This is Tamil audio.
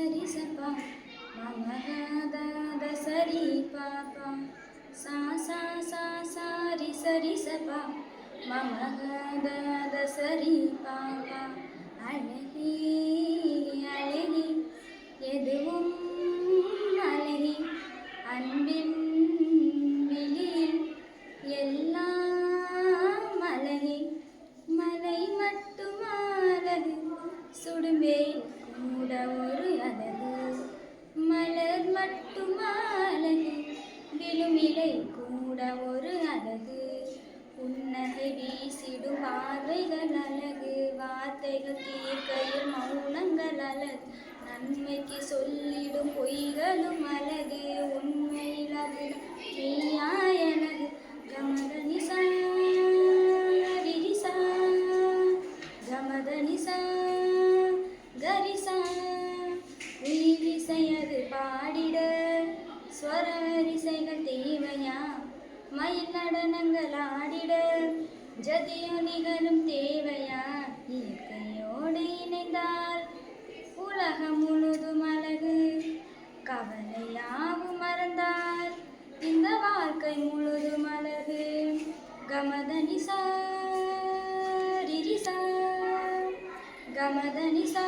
சரி சப்பா மம த சரி பாப்பா. சா சா சா சாரி சரி சப்பா மம த சரி பாப்பா. அழகி அழகி எதுவும் அழகி. அன்பின் விழியில் எல்லாம் அழகி. மலை மட்டும் அழகு. சுடும்பேல் கூட ஒரு மௌனங்கள் அழகு வார்த்தைகள் தீர்க்கையில் மௌனங்கள் அழகு நன்மைக்கு சொல்லிடும் பொய்களும் அழகு. உண்மையில் அது நீயாய் அழகு கமதனிசா ரிரிசா கமதனிசா கரிசா. உயிரிசையது பாடிட ஸ்வரரிசைகள் தேவையா மயில் நடனங்கள் ஆடிட ஜதியொலிகளும் தேவையா? இயற்கையோடு இணைந்தால் உலகம் முழுதும் அழகு. கவலையாவும் மறந்தால் இந்த வாழ்க்கை முழுதும் அழகு. கமதனிசா ரிரிசா கமதனிசா